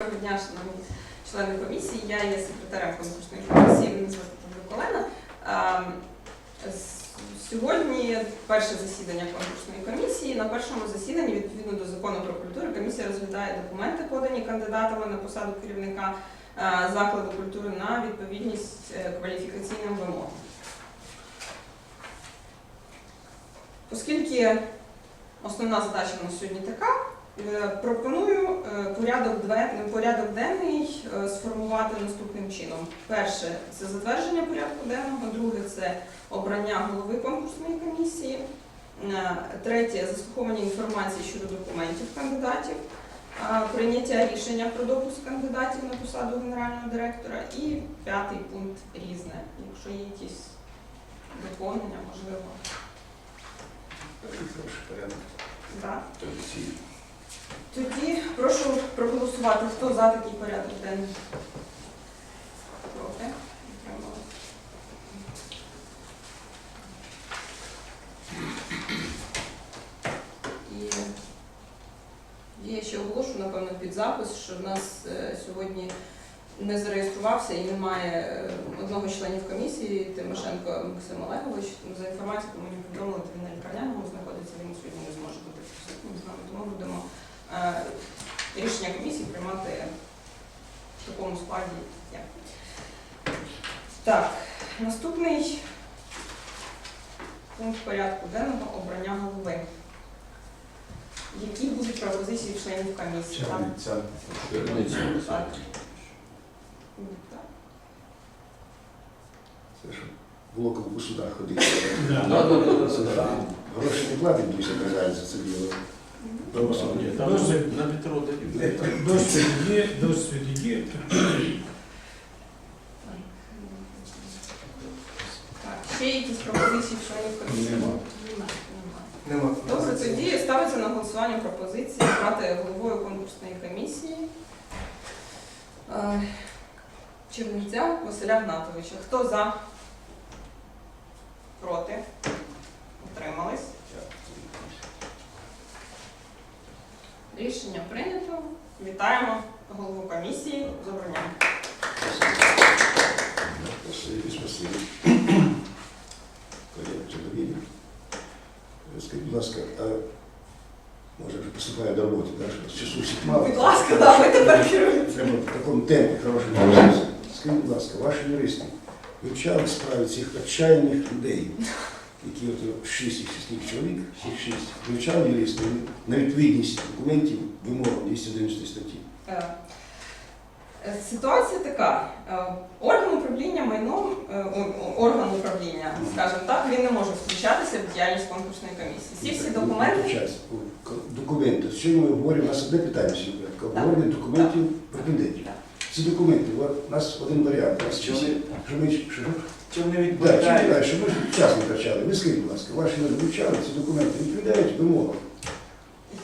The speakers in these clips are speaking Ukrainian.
Доброго дня, шановні члени комісії. Я є секретарем конкурсної комісії, мене звати Колена. Сьогодні перше засідання конкурсної комісії. На першому засіданні, відповідно до закону про культуру, комісія розглядає документи, подані кандидатами на посаду керівника закладу культури на відповідність е, кваліфікаційним вимогам. Оскільки основна задача у нас сьогодні така, Пропоную е, порядок, две- порядок денний е, сформувати наступним чином. Перше це затвердження порядку денного, друге це обрання голови конкурсної комісії, Е, третє заслуховування інформації щодо документів кандидатів, е, прийняття рішення про допуск кандидатів на посаду генерального директора і п'ятий пункт різне. Якщо є якісь доповнення, можливо. Хороший порядок. Да. Тоді прошу проголосувати, хто за такий порядок денний. Проти? І я ще оголошу, напевно, під запис, що в нас е, сьогодні не зареєструвався і немає е, одного з членів комісії, Тимошенко Максим Олегович. За інформацією, яку мені повідомили, то він на лікарняному знаходиться, він сьогодні не зможе бути присутнім з нами. Тому будемо е, рішення комісії приймати в такому складі. як. Так, наступний пункт порядку денного обрання голови. Які будуть пропозиції членів комісії? Там, Черниця. Так. Це що? Блоком по судах ходити. Да. Гроші не платить, дуже казали за це діло. Досвід. На метро дають. Досвід є, досвід є. Ще якісь пропозиції членів комісії? Нема. Нема. Нема. Добре, тоді ставиться на голосування пропозиції брати головою конкурсної комісії е, Чернівця Василя Гнатовича. Хто за? Проти? Утримались? Рішення прийнято. Вітаємо голову комісії з обранням. Скажіть, будь ласка, а може вже поступає до роботи, так? що Часу всіх мало. Будь ласка, да, ви тепер керуєте. Треба в такому темпі хорошому. Скажіть, будь ласка, ваші юристи вивчали справи цих отчаяних людей, які от шість скільки чоловік, всіх шість, вивчали юристи на відповідність документів вимогам 290 статті. Е, Ситуація така. Е, Орган управління майном, е, орган управління, скажімо так, він не може втручатися в діяльність конкурсної комісії. Всі всі документи. Час. Документи. Сьогодні ми говоримо, у нас одне питання сьогодні. Обговорення документів претендентів. Так. Ці документи, у нас один варіант. У нас Чому? всі- що ми, що, Так, чи відповідає, що ми ж час не втрачали. Ви скажіть, будь ласка, ваші не вивчали ці документи, відповідають вимогам.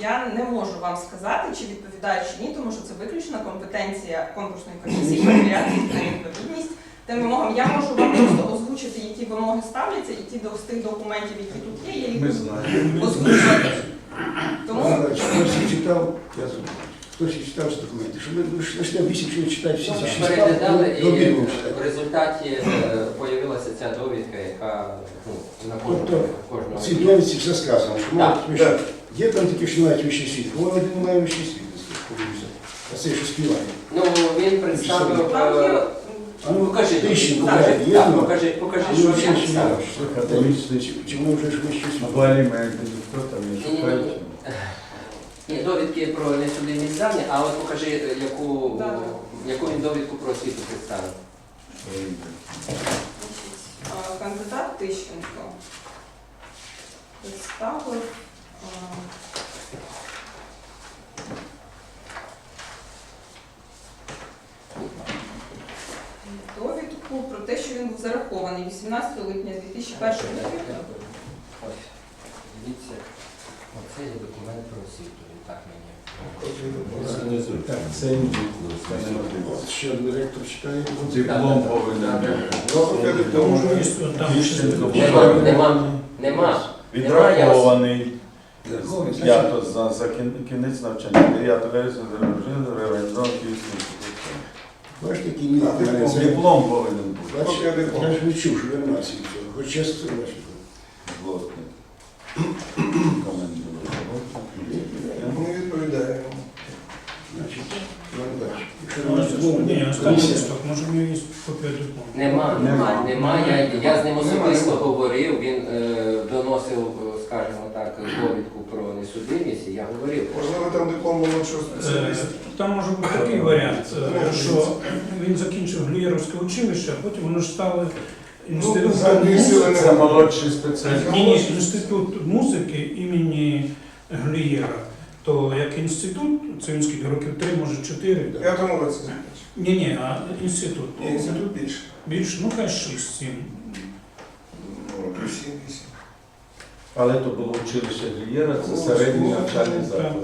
Я не можу вам сказати, чи відповідає чи ні, тому що це виключна компетенція конкурсної комісії перевіряти їх на відповідність. Тим вимогам я можу вам просто озвучити, які вимоги ставляться, і ті до з тих документів, які тут є, я їх Ми знаємо. озвучувати. Тому Тому... Читав, я забув. Хтось їх читав ці документи. Що ми ж вісім чоловік читати всі ці шість Переглядали до і в читати. результаті е, появилася ця довідка, яка ну, на кожного. Тобто кожного. Ці довідці все сказано, що Так, мають вищий- Є там такі, що мають вищий світ, бо один не має вищий світ, подивіться. А це що співає. Ну, він представив. там є е, А ну, Покажи, Тищенко, так, блядь, є так, воно? покажи, покажи, А що ну, він ще представив. є. Слухайте, чи- чи ми вже ж вищий світ? Або аліменти, хто там є, Ні-ні-ні. шукають. Ні, довідки про несудимість дані, а от покажи, е, яку, Да, яку він довідку про освіту представив. Значить, кандидат Тищенко представив а, довідку про те, що він був зарахований 18 липня 2001 року це є документ про освіту, він так мені. Так, це не дійсно. Ще директор чекає. Диплом повинен бути. Тому що там ще ну, Нема, нема, нема. Відрахований. Я ну, то за, за кінець навчання 9 вересня реалізовано Київський Бачите, кінець інститут. Диплом повинен бути. Бачите, я не відчув, що я націю. Хоч частину бачите. Власне. Ну, ні, останній може в нього Я, з ним особисто говорив, він е, доносив, е, скажімо так, довідку про несудимість, і я говорив. Можливо, там диплом молодшого Е, спеціаліста. Там може бути такий варіант, е, що він закінчив Глієровське училище, а потім воно ж стало Ну, музики. Це молодший спеціаліст. Ні, ні, інститут музики імені Глієра то як інститут, це він років три, може чотири. Я тому році закінчив. Ні, ні, а інститут. Ні, Інститут більше. Більше, ну хай шість, сім. Ну, років сім, вісім. Але то було училище Глієра, це середній навчальний Так, заклад.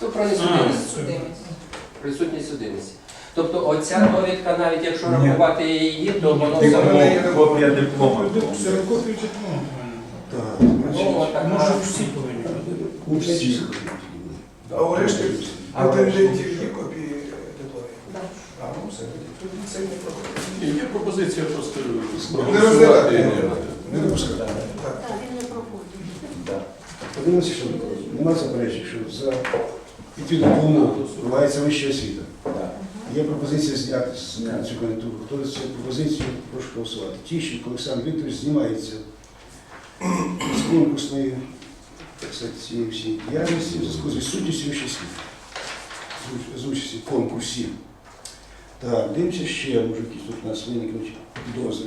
Це про несудимість. це- Присутність судимості. Тобто оця ну, довідка, навіть якщо рахувати її, то воно Ти все одно- Копія диплома. Диплом, диплома. Так, Може, всі повинні. У. А врешті. решти претендентів є копії дипломів? Так. Є пропозиція просто проголосувати. Не допускати. Так, він не проходить. Подивимося, що нема заперечень, що за відповідну умов мається вища освіта. Є пропозиція зняти з цю кандидатуру. Хто за цю пропозицію, прошу голосувати. Тіщенко Олександр Вікторович знімається з конкурсної так сказати, цієї всієї діяльності в зв'язку з відсутністю учасників, з участі конкурсів. Так, дивимося ще, може, якісь тут у нас виникнуть підозри.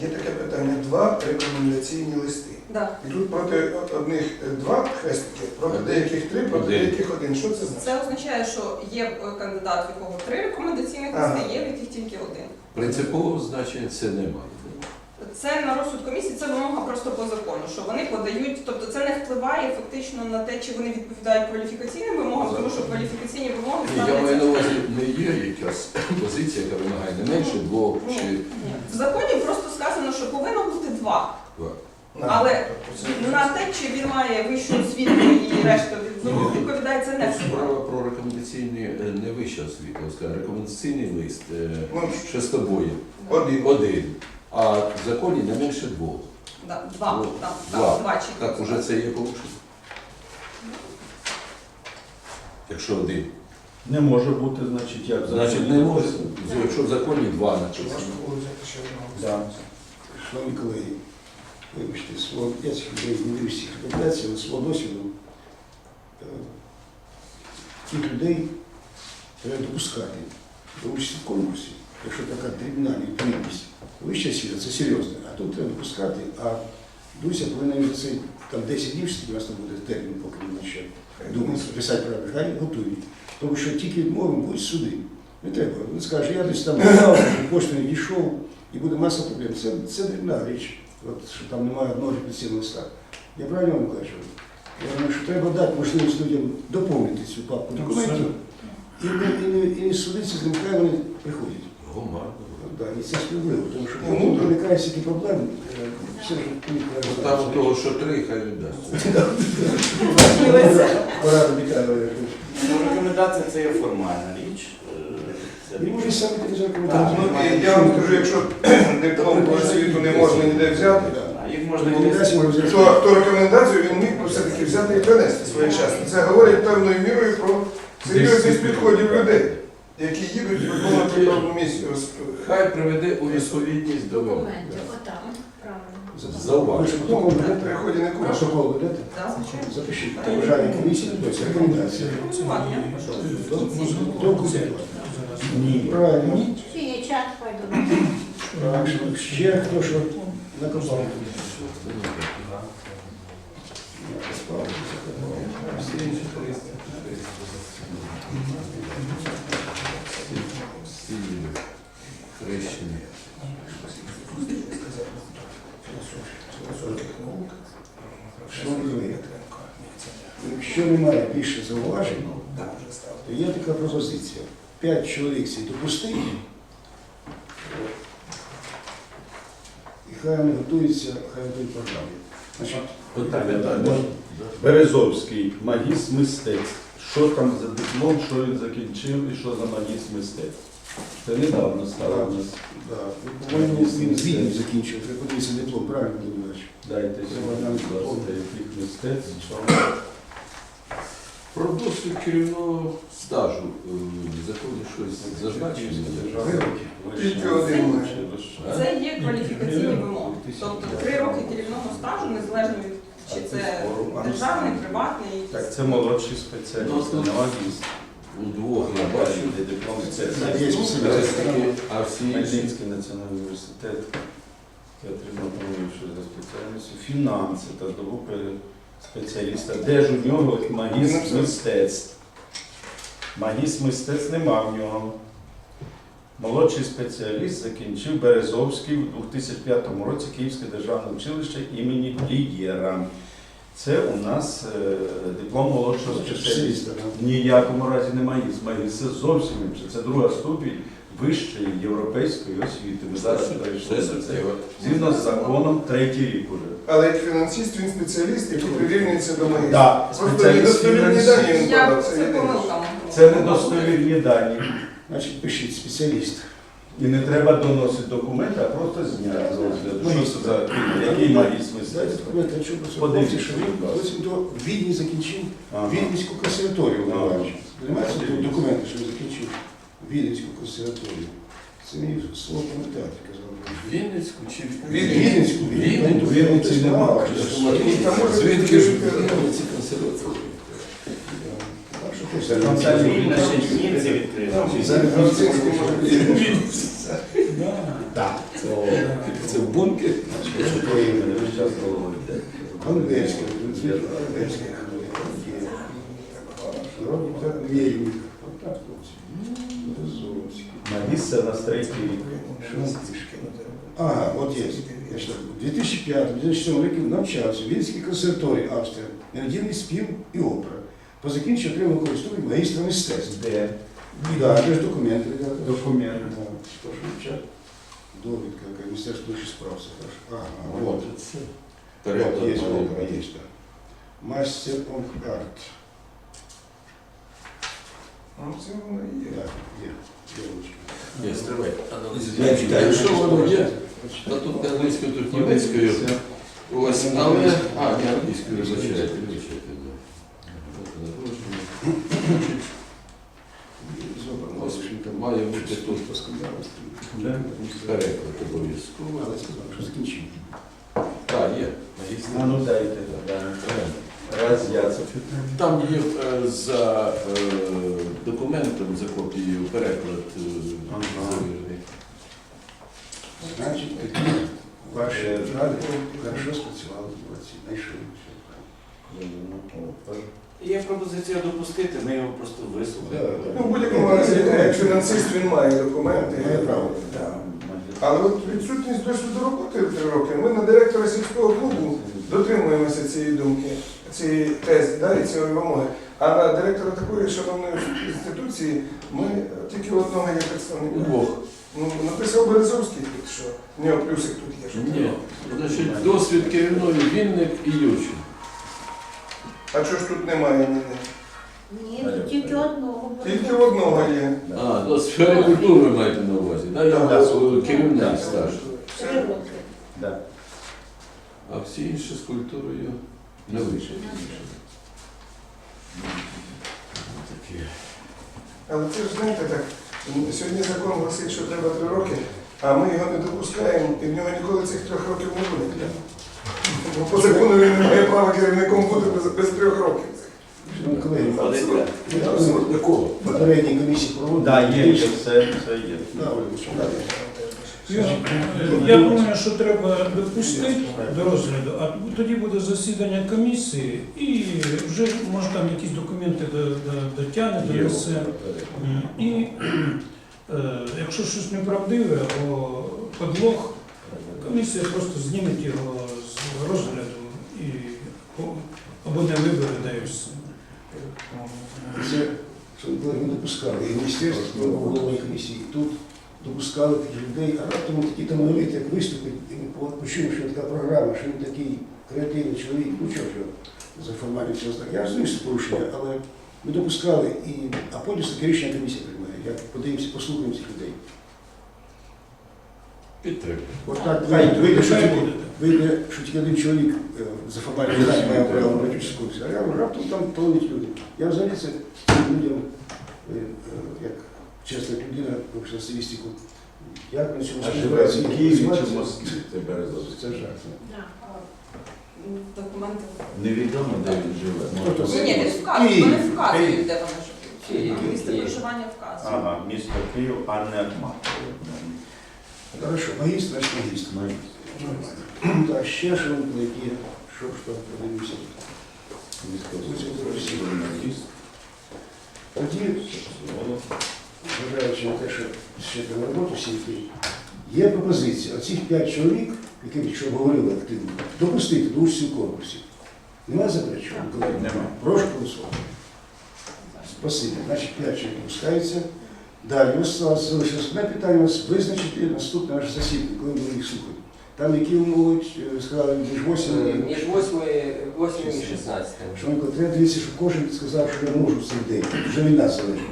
Є таке питання, два рекомендаційні листи. Да. І тут проти одних е, два хрестики, проти деяких три, проти деяких один. Що це значить? Це означає, що є е, кандидат, в якого три рекомендаційних Ага. листи, є в яких тільки один. Принципового значення це немає це на розсуд комісії, це вимога просто по закону, що вони подають, тобто це не впливає фактично на те, чи вони відповідають кваліфікаційним вимогам, тому що кваліфікаційні вимоги стали. Я маю на увазі, не є якась позиція, яка вимагає не менше двох чи Ні. в законі просто сказано, що повинно бути два. Але на те, чи він має вищу освіту і решта від відповідає це не справа про рекомендаційні е, не вища освіта, а рекомендаційний лист ну, ще з тобою. Один а в законі не менше двох. Да, Два, Ну, да, да, два чи Так вже це є порушення. Якщо один. Не може бути, значить, як Значить не може. Якщо в законі два написано. Можна було взяти ще одного. Да. Шановні колеги, вибачте, свого я сьогодні не дивлюсь всіх рекомендацій, але свого досвіду тих людей треба допускати до участі в конкурсі, якщо така дрібна відповідність Вища світа це серйозно, а тут треба допускати, а Дуся повинна це там 10 днів, що у нас не буде термін, поки він ще думає, писати про хай готують. Тому що тільки відмови будуть суди. Не треба. Він скаже, я десь там кошти не дійшов, і буде маса проблем. Це це дрібна річ, От, що там немає одного репетиційного ста. Я правильно вам кажу? Я думаю, що треба дати можливість людям доповнити цю папку документів і, і, і, і судитися з ним, хай вони приходять. Гуманно. Да, і це справедливо, тому ну, виникає стільки проблем, е, все ж відповідно. Там того, що три, хай віддасть. Ну, рекомендація це є формальна річ. Може саме книжок Так, ну, Я вам скажу, якщо диплом по освіту не можна ніде взяти, то, рекомендацію він міг все-таки взяти і принести своєчасно. Це говорить певною мірою про серйозність підходів людей які їдуть виконувати певну місці, е, Хай приведе у відповідність до вимог. Документів, отак, правильно. Зауваження. Запишіть. Ще хто що на компанію сильні, хрещені. Шановні, якщо немає більше зауважень, то є така пропозиція. П'ять чоловік сі допустити, і хай вони готуються, хай готують програмі. Значить, Питання, так. Березовський, магіст мистецтв. Що там за диплом, що він закінчив і що за магіст мистецтв? Це недавно стало у нас. Він з закінчив. Треба диплом, правильно Володимирович? Дайте сьогодні, будь ласка, яких мистецтв. Про досвід керівного стажу е, в законі щось зазначено. Тільки один Це є кваліфікаційні вимоги. Тобто три роки керівного стажу, незалежно від чи це державний, приватний. Так, це молодший спеціаліст, Ну, не магіст. У двох я бачу. Де диплом це А національний університет. Я отримав що за спеціальністю фінанси та здобув спеціаліста. Де ж у нього магіст мистецтв? Магіст мистецтв нема в нього. Молодший спеціаліст закінчив Березовський у 2005 році Київське державне училище імені Плігєра. Це у нас е, диплом молодшого спеціаліста. В ніякому разі не магіст. Магіст це зовсім інше. Це друга ступінь вищої європейської освіти. Ми зараз перейшли це. Згідно з законом, третій рік уже. Але як фінансист, він спеціаліст, який прирівнюється до магістра. Да, Просто спеціаліст недостовірні дані Я. Це це єдине. Це недостовірні дані. Значить, пишіть спеціаліст. І не треба доносити документи, а просто зняти з розгляду. Що це за який магіст Дайте мистецтва? документи, а чому це Подивіться, що він будь до Відні закінчив Ага. Віденську консерваторію. Понимаєте, тут документи, що він закінчив Віденську консерваторію. Це мені слово пам'ятати, казав. Вінницьку чи Від- Віденську. Віденську? В Вінниці нема. Там може Звідки ж бути- ці консерваторії? Так що ти Це. Зараз Грицинський може бути. Так. Це в бункері? Бандерська, Бандерська. Народний депутат Мельник. Отак, хлопці. Березовський. Магіст це у нас третій рік. Ага, от є. Я ж так, 2005-2007 році навчався в Вінській консерваторії Австрія, ненадільний спів і опера. По закінченню отримав користування магістра мистецтв. Де? Да, де ж документи, ребята. Документи. Да, Прошу вивчати. Довідка, яка Міністерство внутрішніх справ. Це хорошо. Ага, От, от. це Вот, Переклад есть, має опера, бути. есть, да. Мастер of art. Ну, це воно і є. Да, є. Девочка. Ні, стривай. Я читаю, якщо воно є, то тут англійською, тут німецькою. Ось, але... А, не англійською, вибачайте, вибачайте. Переклад обов'язково. Але сказав, що закінчив. Так, є. А ну дайте. да. Раз я це читаю. Там є е, за е, документом, за копією переклад е, Ага. завірений. Значить, такі ваші ради хорошо спрацювали в молодці. Знайшли все. Є пропозиція допустити, ми його просто вислухаємо. Ну, в будь-якому разі, як фінансист, він має документи. Має право. Але от відсутність досвіду роботи в три роки. Ми на директора сільського клубу дотримуємося цієї думки, цієї тези, да, і цієї вимоги. А на директора такої шановної інституції ми тільки одного є представника. Удвох. Ну, написав Березовський тут, що в нього плюсик тут є. що Ні. Значить, досвід керівної Вінник і Юрчин. А чого ж тут немає? Ні, тут тільки одного. Тільки одного є. А, до сфери культури ви маєте на увазі. Да, я Да. керівник стаж. Три роки. Да. А всі інші з культурою не вийшли. Такі. Але це ж знаєте так, сьогодні закон гласить, що треба три роки, а ми його не допускаємо, і в нього ніколи цих трьох років не буде. Бо по закону він не має права керівником бути без, без трьох років. Шановні колеги, попередній комісії проводили. Є, є, все, все є. Я, я думаю, що треба допустити до розгляду, а тоді буде засідання комісії і вже може там якісь документи до- до- дотягне, донесе. І е, якщо щось неправдиве або подлог, комісія просто зніме його розгляду і або не вибере, да і. Це, не допускали, і міністерство, і голови комісії, тут допускали таких людей, а раптом такі талановиті, як виступить, і почуємо, що така програма, що він такий креативний чоловік, ну чого ж за формальність. Я розумію, що порушення, але ми допускали, і, а потім таке рішення комісія приймає. Я подивимося, послухаємо цих людей. Підтримую. От так вийде, вийде, що тільки, вийде, що тільки один чоловік е, за формальність знання має право на батьківську курсі, а я раптом там полонить люди. Я взагалі це людям, е, е, як чесна людина, вивчила стилістику, як на цьому А живе в Києві чи в Москві? Це Березовський. Це жах. Да. Документи. Невідомо, де він живе. Хто Ні, ні, він вказує, вони вказують, де вони живуть. Місце проживання вказує. Ага, місто Київ, а не Ахматова. Хорошо, магістр, значить магістр. Так, ще що які, що ж там подивимося. Тоді, зважаючи на те, що ще треба роботу всі є пропозиція. Оцих п'ять чоловік, які що говорили активно, допустити до участі в конкурсі. Нема заперечень? Нема. Прошу голосувати. Спасибо. Значить, п'ять чоловік допускається. Далі, ось залишилось залишилось одне питання визначити наступне наше засідання, коли ми їх слухаємо. Там які умови е, сказали між 8 Е, і Між 8, 8 і 16. Шановні колеги, треба дивитися, щоб кожен сказав, що я можу в цей день. Вже від нас залежить.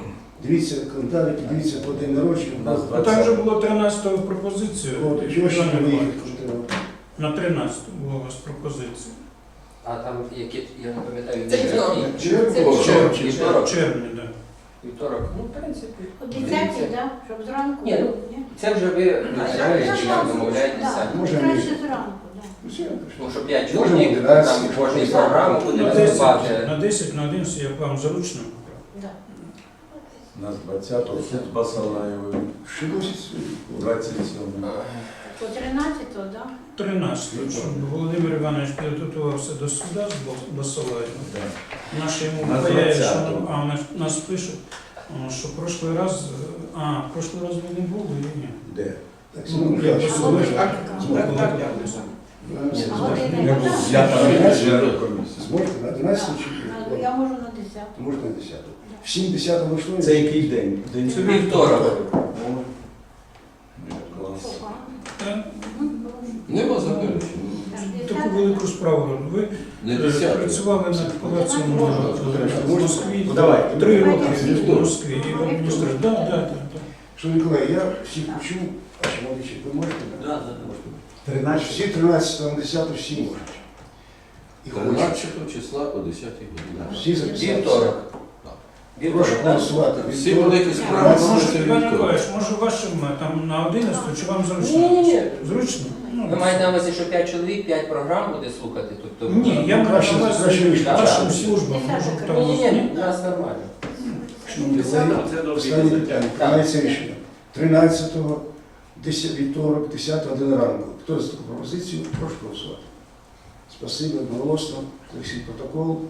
Дивіться календарі, дивіться по день народження. А там вже було 13 пропозиція. От, ще не Іван. На 13 була у вас пропозиція. А там, які, я не пам'ятаю, Це які- вівторок. які- Це Вівторок, вівторок. вівторок, В червні, так. Вівторок. Ну, в принципі. О 10, да? Щоб зранку. Ні, ну, Ні? Це вже ви визначаєте, чи Так, домовляєтеся. так, Може, Краще ні. зранку, да. Ну, все, Ну, що 5 Може, чоловік, буде, там да, кожній програму буде На 10, виступати. на 10, на 11, як вам зручно. Да. Нас 20-го суд з Басалаєвою, Ще 27-го. По 13-го, да? 13, щоб Володимир Іванович підготувався до суда з Бас- Басалаєва. Да. Наші йому На що 20-го. а нас, нас пишуть, а, що прошлий раз, а, прошлий раз ви не були і ні. Де? Так, Ну, я так, так, Ну, А був. Я там Я- член комісії. Зможете на 11 чи Ну, Я можу на 10. Можете на 10. Всім 10 влаштує? Це який день? День Це вівторок. Що, погано? Та, Ну, прошу. Нема заперечень. Так, Таку 10. Велику справу. Ви Не е, 10. працювали над палацом в Москві. Ну, давай. Три роки в Москві. Да, да. Шановні колеги, я всіх почув, а чи молодичі, ви можете? Да, да, можна. 13. Всі 13 на 10 всі можуть. І хочуть. 13 числа о 10 годині. Всі записалися. Вівторок. Прошу голосувати. Всі великі справи Раз. Може, робляться Іван вівторок. Може вашим е, там на 11 чи вам Ні, ні, зручно? ні. Зручно? Ну, Ви маєте на увазі, що 5 чоловік, 5 програм буде слухати? Тобто, Ні, я маю краще- увазі вашим так. службам. Може, там, Ні, ні, ні, ні? у нас нормально. Шановні Це, колеги, останнє питання. Приймається рішення. 13-го, 10 вівторок, 10 година ранку. Хто за таку пропозицію? Прошу голосувати. Спасибо, одноголосно. Олексій протокол.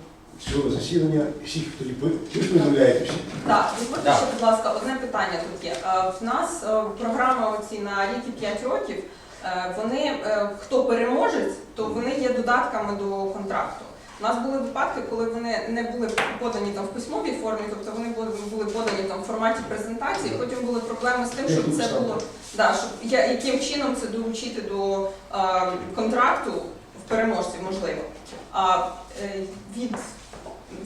Цього засідання. Всіх, хто ви ви ж повідомляєте всіх. Так, дозвольте ще, будь ласка, одне питання тут є. Е, В нас е, програма оці на рік і 5 років. Е, Вони, е, хто переможець, то вони є додатками до контракту. У нас були випадки, коли вони не були подані там в письмовій формі, тобто вони були, були подані там в форматі презентації. Потім були проблеми з тим, щоб це було да, щоб я- яким чином це долучити до е, контракту в переможці, можливо. А е, від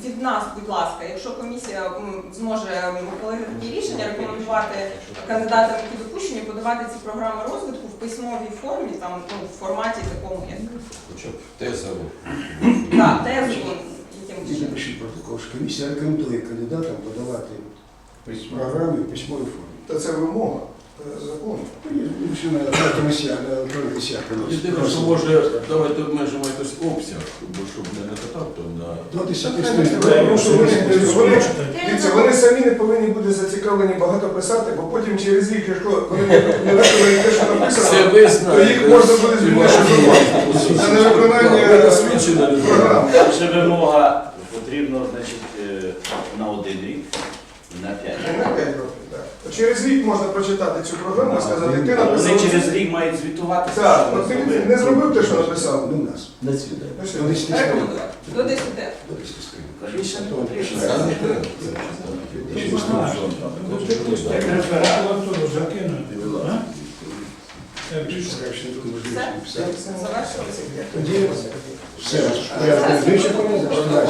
від нас, будь ласка, якщо комісія зможе ухвалити такі рішення, рекомендувати кандидатам, які допущені, подавати ці програми розвитку в письмовій формі, там ну, в форматі такому, як Хоча б тезово. так, тези, яким Тільки пишіть протокол, що комісія рекомендує кандидатам подавати програми в письмовій формі. Та це вимога закону. Ну, Єдине, що може, давайте обмежимо якось обсяг, бо щоб не накатав, то на До 10 Так, сторін. так, так, Прошу, вони-. Дивіться, самі не повинні бути зацікавлені багато писати, бо потім через рік, якщо вони не виконають те, що це написано, ви знаєте. їх можна буде звільнити з роботи. Це не виконання Ви досвідчена програм. Ще вимога потрібно, значить, е, на один рік, на п'ять. Не на 5 років, так. Через рік можна прочитати цю програму і сказати, ти Але Вони через рік мають звітуватися. Так, що от ти не зробив те, що написав. Ну, у нас. Ну, що? До 10 сторін. До 10. До 10 сторін. Більше не потрібно. Та не. Закинути. що не Все? Завершилося. Тоді, Все, порядок вичерпаний, значить далі.